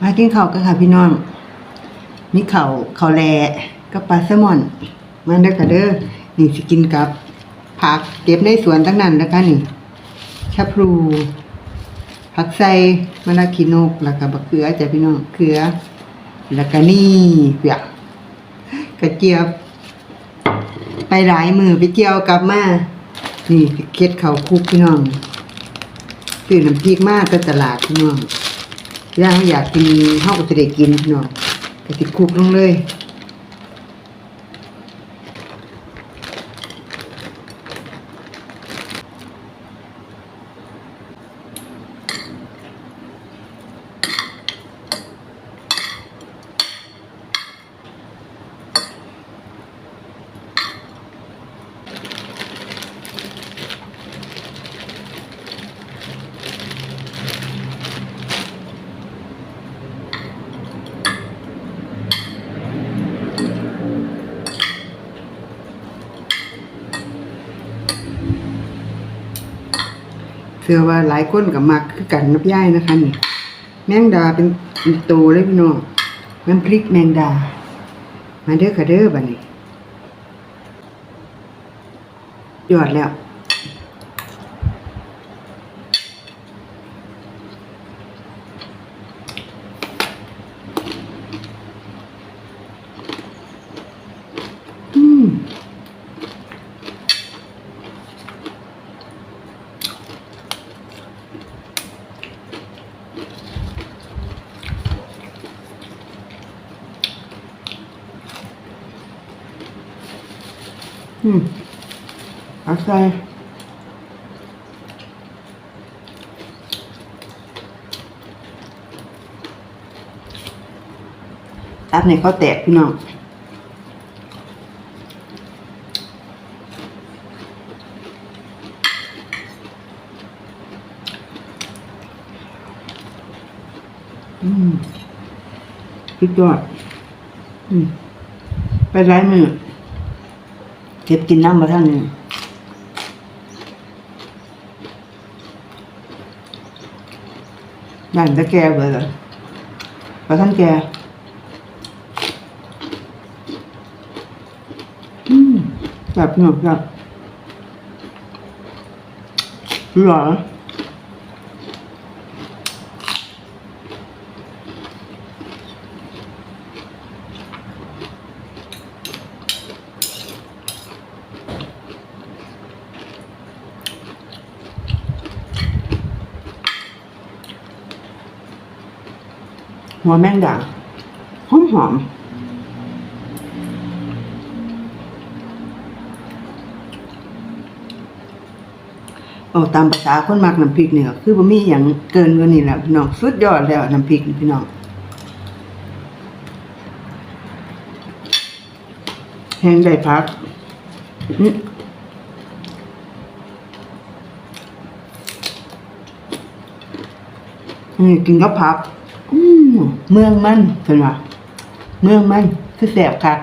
มากินข้าวกันค่ะพี่น้อง มีข้าวข้าวแลกับปลาแซลมอน มาเด้อค่ะเด้อนี่สิกินกับ ผักเก็บในสวนทั้งนั้นนะคะนี่ชะพลูผักไสมะนาวขีนกแล้วก็บักเขือจ้ะพี่น้องเขือ แล้วก็นี่เปียกกระเจี๊ยบ ไปหลายมือไปเกี่ยวกลับมานี่เค็ดเขาคุกพี่น้องซื้อน้ำพริกมาจากตลาดพี่น้อง ย่างอยากกินข้าก็จะได้กินเนาะกระติดคุกลงเลย เชื่อว่าหลายคนกับมักคือกันนับย่ายนะคะนี่แมงดาเป็นเป็นโตเลยพี่น้องน้ำพริกแมงดา มาเด้อค่ะเด้อบัดนี้ยอดแล้ว อืม อืมอาใส่ตัดในข้าแตกพี่น้องอืมสุดยอดอืมไปไร้มือ เก็บกินน้ำมาท่านนี้นั่นจะแก่เบอร์เลยมาท่านแก่อืมแบบหนุบแบบหรอ หัวแมงดาหอมหอมโอ้ตามภาษาคนมักน้ำพริกเนี่ยคือบ่มีอย่างเกินกว่านี้แหละพี่น้องสุดยอดแล้วน้ำพริกพี่น้องแห้งได้พักนี่กินกับผัก เมืองมันเป็นว่าเมืองมันคือแสบคัก